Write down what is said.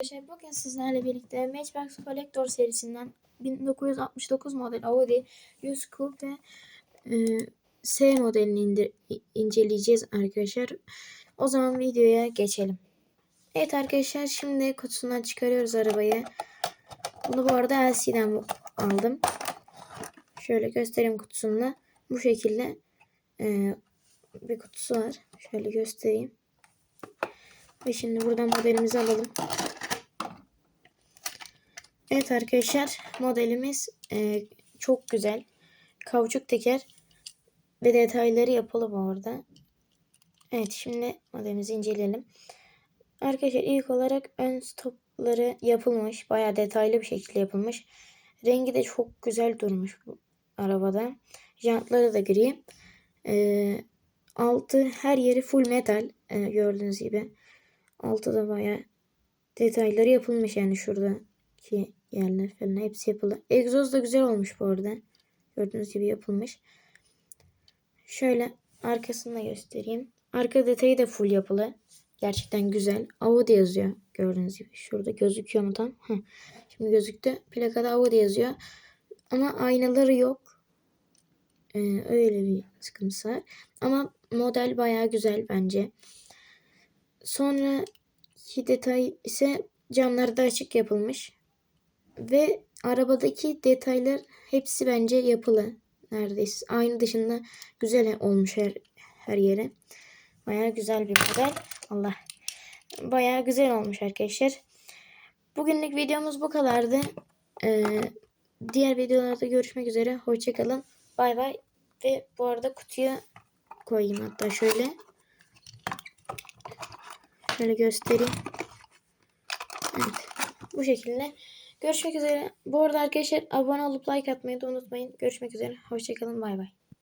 Arkadaşlar bugün sizlerle birlikte Matchbox Collector serisinden 1969 model Audi 100 Coupe e, S modelini indir, inceleyeceğiz arkadaşlar. O zaman videoya geçelim. Evet arkadaşlar şimdi kutusundan çıkarıyoruz arabayı. Bunu bu arada LC'den aldım. Şöyle göstereyim kutusunda. Bu şekilde e, bir kutusu var. Şöyle göstereyim. Ve şimdi buradan modelimizi alalım. Evet arkadaşlar modelimiz e, çok güzel. Kauçuk teker ve detayları yapılı bu arada. Evet şimdi modelimizi inceleyelim. Arkadaşlar ilk olarak ön stopları yapılmış. Bayağı detaylı bir şekilde yapılmış. Rengi de çok güzel durmuş bu arabada. Jantları da gri. E, altı her yeri full metal. E, gördüğünüz gibi. Altı da bayağı detayları yapılmış yani şuradaki yerler falan hepsi yapılı. Egzoz da güzel olmuş bu arada. Gördüğünüz gibi yapılmış. Şöyle arkasını da göstereyim. Arka detayı da full yapılı. Gerçekten güzel. Audi yazıyor. Gördüğünüz gibi. Şurada gözüküyor mu tam? Heh. Şimdi gözüktü. Plakada Audi yazıyor. Ama aynaları yok. Ee, öyle bir sıkıntısı var. Ama model bayağı güzel bence. Sonraki detay ise camları da açık yapılmış. Ve arabadaki detaylar hepsi bence yapılı. Neredeyse aynı dışında güzel olmuş her, her yere. Baya güzel bir model. Allah. Baya güzel olmuş arkadaşlar. Bugünlük videomuz bu kadardı. Ee, diğer videolarda görüşmek üzere. Hoşçakalın. Bay bay. Ve bu arada kutuya koyayım hatta şöyle. Şöyle göstereyim. Evet. Bu şekilde. Görüşmek üzere. Bu arada arkadaşlar abone olup like atmayı da unutmayın. Görüşmek üzere. Hoşçakalın. Bay bay.